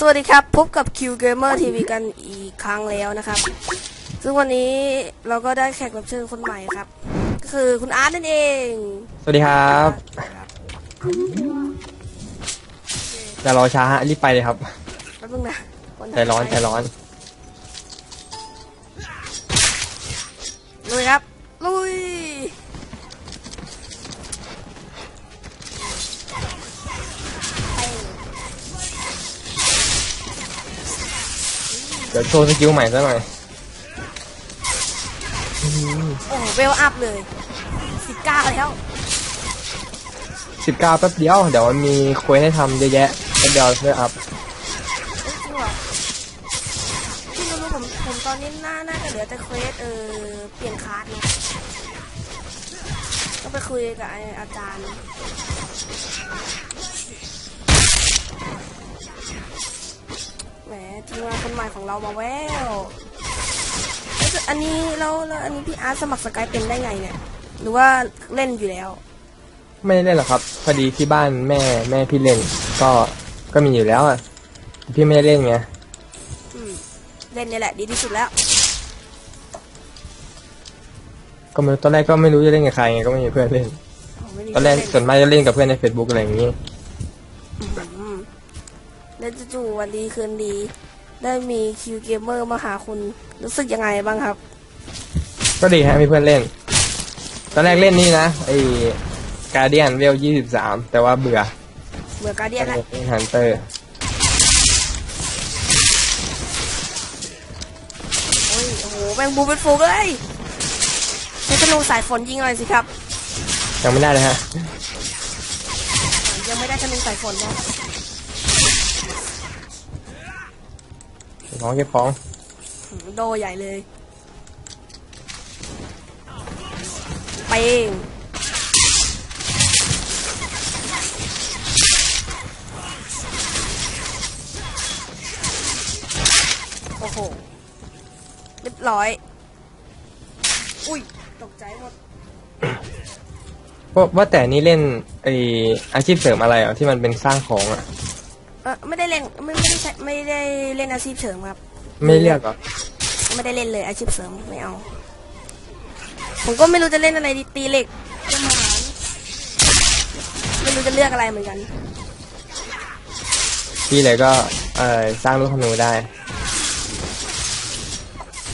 สวัสดีครับ พบกับ Q Gamer TV กันอีกครั้งแล้วนะครับ ซึ่งวันนี้เราก็ได้แขกรับเชิญคนใหม่ครับ ก็คือคุณอาร์ตนั่นเอง สวัสดีครับอย่ารอช้าฮะรีบไปเลยครับแป๊บนึงนะคนใจร้อนใจร้อนลุยครับลุย ดี๋ยวโชว์สกิลใหม่ซะหน่อยโอ้โหเวลอัพเลยสิบเก้าแล้ว สิบเก้าแป๊บเดียว เดี๋ยวมันมีเควสให้ทำเยอะแยะแป๊บเดียวเพื่ออัพเอ้ยจริงเหรอพี่รู้ผมผมตอนนี้น่าน่าจะเหลือแต่เควสเออเปลี่ยนคาร์ดเนอะก็ไปคุยกับไอ้อาจารย์ แหมทีมงานคนใหม่ของเรามาแววเอ้ยอันนี้แล้วแล้วอันนี้พี่อาร์ตสมัครสกายเป็นได้ไงเนี่ย หรือว่าเล่นอยู่แล้ว ไม่ได้เล่นหรอกครับ พอดีที่บ้านแม่แม่พี่เล่น ก็ก็มีอยู่แล้วอะพี่ไม่ได้เล่นไงอืมเล่นนี่แหละ ดีที่สุดแล้ว ก็ไม่รู้ตอนแรกก็ไม่รู้จะเล่นกับใครไงก็ไม่มีเพื่อนเล่นผมไม่มีตอนแรกเล่นส่วนมากจะเล่นกับเพื่อนใน Facebook อะไรอย่างนี้อืม แล้วจู่ๆวันดีคืนดี ได้มีคิวเกมเมอร์มาหาคุณรู้สึกยังไงบ้างครับ ก็ดีฮะมีเพื่อนเล่น ตอนแรกเล่นนี่นะไอ้การเดียนเวลยี่สิบสามแต่ว่าเบื่อเบื่อการเดียนแล้วเล่นฮันเตอร์โอ้ยโอ้โหแมงบูเป็นฟูกเลยใช้ธนูสายฝนยิงหน่อยสิครับยังไม่ได้เลยฮะยังไม่ได้ธนูสายฝนนะ น้องเก็บของอืมโดใหญ่เลยเป้งโอ้โหเรียบร้อย อุ้ย ตกใจหมด ว่าว่าแต่นี่เล่นไออาชีพเสริมอะไรอะที่มันเป็นสร้างของอะ เออไม่ได้เล่นไม่ไม่ได้ใช้ไม่ได้เล่นอาชีพเสริมครับ ไม่เลือกเหรอไม่ได้เล่นเลยอาชีพเสริมไม่เอา ผมก็ไม่รู้จะเล่นอะไรดีตีเหล็กทหารไม่รู้จะเลือกอะไรเหมือนกัน พี่เลยก็เออสร้างลูกธนูได้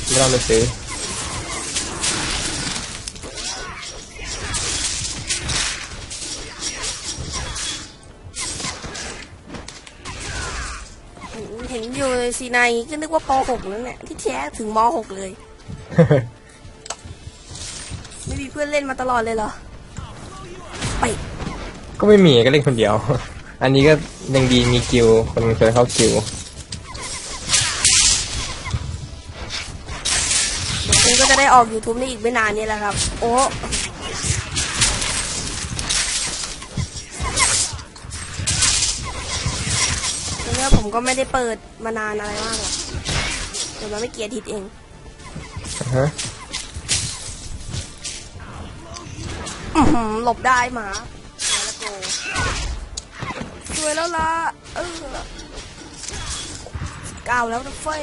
ไม่ต้องไปซื้อ นอยู่ในซีนายก็นึกว่าป .6 นั่นแหละที่แท้ถึงม .6 เลย ไม่มีเพื่อนเล่นมาตลอดเลยเหรอ ไป ก็ไม่มีก็เล่นคนเดียว อันนี้ก็ยังดีมีกิวคนเคยเข้ากิวเดี๋ยวคุณก็จะได้ออก YouTube นี่อีกไม่นานนี้แหละครับ โอ้ แล้วผมก็ไม่ได้เปิดมานานอะไรมากหรอกเดี๋ยวมันไม่เกียร์ทิศเองอ่าฮะอื้อหือหลบได้หมาแล้วโกสวยแล้วล่ะ เออเก้าแล้วนะเฟ้ย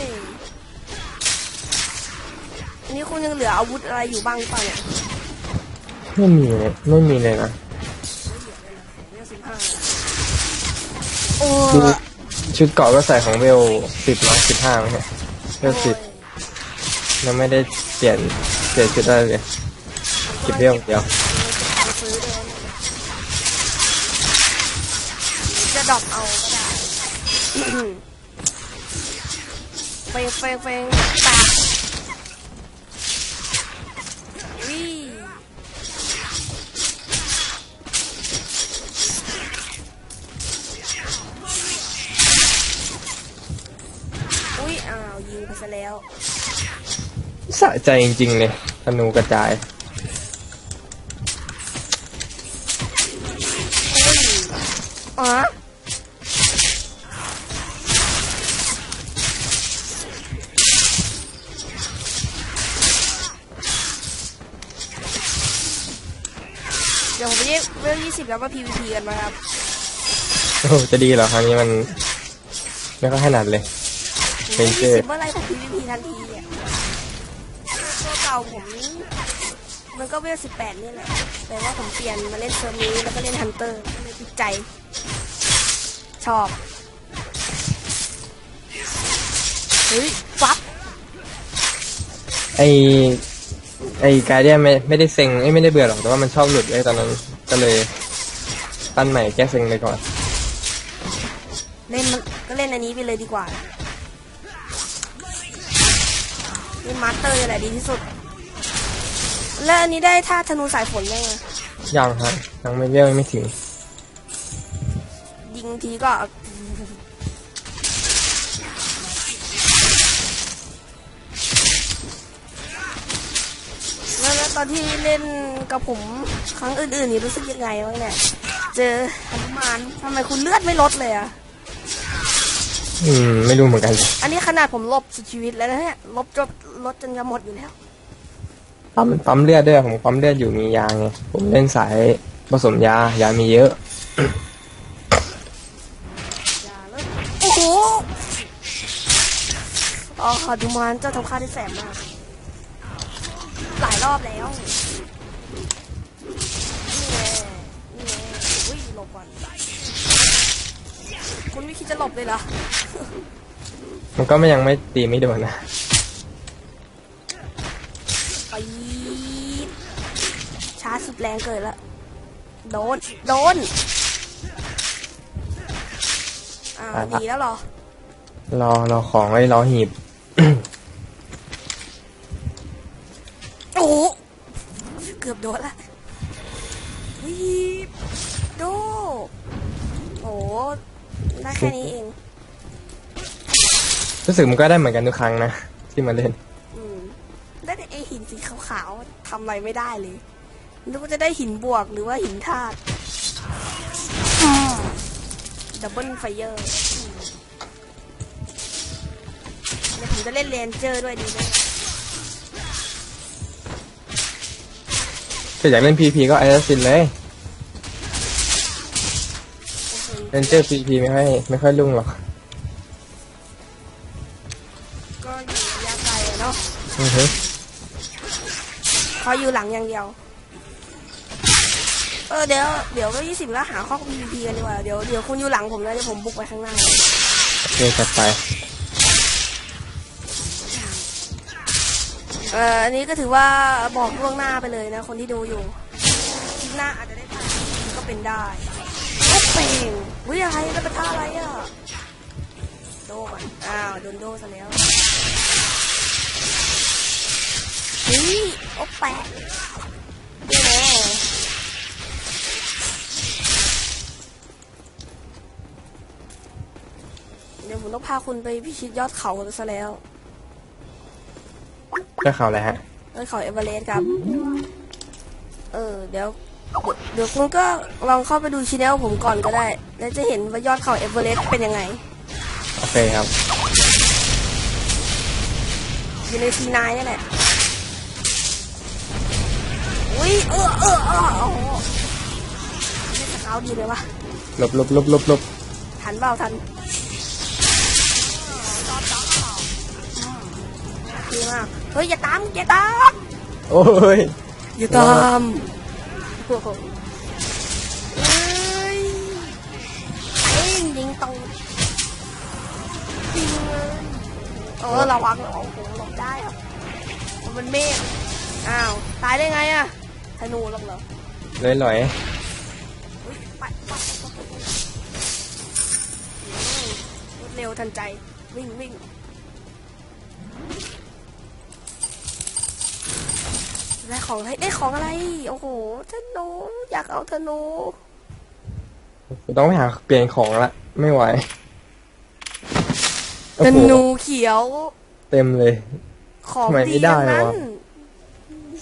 อันนี้คุณยังเหลืออาวุธอะไรอยู่บ้างหรือเปล่าเนี่ย ไม่มีเลยไม่มีเลยนะเหลือสิบห้าโอ้ดูย ชุดเกาะก็ใส่ของเวลสิบมาสิบห้าไหมเนี่ยเวลสิบแล้วไม่ได้เปลี่ยนเปลี่ยนชุดอะไรเลยเก็บเวลอย่างเดียวจะดรอปเอาก็ได้เฟงเฟงเฟงแตก ซะแล้วสะใจจริงๆเลยธนูกระจายอ๋อเดี๋ยวผมไปเรียกเวลยี่สิบแล้วมา PVP กันมาครับ โอ้โหจะดีเหรอครั้งนี้มัน ไม่ค่อยถนัดเลยผม เป็นเจยี่สิบเมื่อไรผม PVP ทันทีอะตัวเก่าผมมันก็เวลสิบแปดนี่แหละแต่ว่าผมเปลี่ยนมาเล่นเซอร์นี้แล้วก็เล่นฮันเตอร์เลยติดใจ ชอบ เฮ้ย ฟับไอไอการเดียนไม่ไม่ได้เซ็งเอ้ยไม่ได้เบื่อหรอก แต่ว่ามันชอบหลุดไอ้ตอนนั้นก็เลยตั้นใหม่แก้เซ็งไปก่อน เล่นมันก็เล่นอันนี้ไปเลยดีกว่า นมาสเตอร์นี่แหละดีที่สุด แล้วอันนี้ได้ท่าธนูสายฝนยังไงยังครับยังไม่เรียกไม่ถึง ยิงทีก็ แล้วแล้วตอนที่เล่นกับผมครั้งอื่นๆนี่รู้สึกยังไงบ้างเนี่ย เจอหนุมานทำไมคุณเลือดไม่ลดเลยอะ อืมไม่รู้เหมือนกัน อันนี้ขนาดผมลบสุดชีวิตแล้วนะเนี่ยลบจนลดจนจะหมดอยู่แล้ว ปั๊มปั๊มเลือดด้วยผมปั๊มเลือดอยู่มียาไงผมเล่นสายผสมยายามีเยอะ อย่าเลยโอ้โหอ๋อดูมานเจ้าทำค่าได้แสบมาก หลายรอบแล้ว คุณไม่คิดจะหลบเลยเหรอ มันก็ไม่ยังไม่ตีไม่โดนนะไปดชาร์จสุดแรงเกินละ โดน โดน อ่าวดีแล้วเหรอ รอรอของไอ้รอหีบ โอ้โหเกือบโดนละวีบโดโอ้โห ได้แค่นี้เองรู้สึกมันก็ได้เหมือนกันทุกครั้งนะที่มาเล่น อืมได้แต่ไอหินสีขาวๆทำอะไรไม่ได้เลยนึกว่าจะได้หินบวกหรือว่าหินธาตุดับเบิลไฟเยอร์เดี๋ยวผมจะเล่นเลนเจอร์ด้วยดีไหมถ้าอยากเล่นพีพีก็ไอซ์ซินเลย เคเล่นเจอพีพีไม่ค่อยไม่ค่อยรุ่งหรอกก็อยู่ระยะไกลอะเนาะอือฮึเขาอยู่หลังอย่างเดียว เออเดี๋ยวเดี๋ยวก็ยี่สิบแล้วหาข้อ PVP กันดีกว่าเดี๋ยวเดี๋ยวคุณอยู่หลังผมนะเดี๋ยวผมบุกไปข้างหน้าโอเคจัดไปเอ่ออันนี้ก็ถือว่าบอกล่วงหน้าไปเลยนะ คนที่ดูอยู่คลิปหน้าอาจจะได้ถ่ายก็เป็นได้โอ้เป่ง วิอะไรแล้วเป็นท่าอะไรอะโดก่อนอ้าวโดนโดซะแล้วนี่โอ้แปะนี่แน่เดี๋ยวผมต้องพาคุณไปพิชิตยอดเขาซะแล้วก็ข่าวอะไรฮะยอดเขาเอเวอเรสต์ครับ เออเดี๋ยวเดี๋ยวคุณก็ลองเข้าไปดูชแนลผมก่อนก็ได้ แล้วจะเห็นว่ายอดเขาเอเวอเรสต์เป็นยังไง โอเคครับ อยู่ในซีนายนี่แหละ อุ้ยเออเออเออโอ้โหไม่สเกาดีเลยวะลบลบลบลบลบทันเปล่าทันดีมาก เฮ้ย อย่าตามอย่าตาม โอ้ย อย่าตาม โอ้โหเฮ้ยเอ้ยยิง ตรงยิงเลยเออระวังโอ้โหหลบได้ครับมันเป็นเมฆอ้าวตายได้ไงอะธนูหรอกเหรอเลยหลอยเฮ้ยไปไปไปไปไปอืมรวดเร็วทันใจวิ่งวิ่งได้ของอะไรได้ของอะไร โอ้โหธนูอยากเอาธนู ต้องไปหาเปลี่ยนของละ ไม่ไหวโอ้ธโหนูเขียวเต็มเลย ของทำไมดีไม่ได้ทั้งนั้นวะ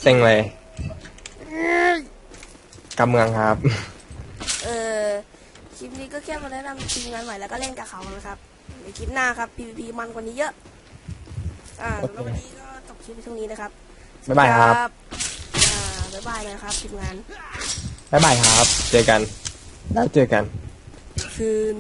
เซ็งเลยเอ้ยกำเมืองครับ เออคลิปนี้ก็แค่มาแนะนำทีมงานใหม่แล้วก็เล่นกับเขานะครับในคลิปหน้าครับ PVP มันกว่านี้เยอะ อ่าโอเคแล้ววันนี้ก็จบคลิปไปตรงนี้นะครับบ๊ายบายครับ อ่าบ๊ายบายนะครับทีมงานบ๊ายบายครับ เจอกัน แล้วเจอกัน คืน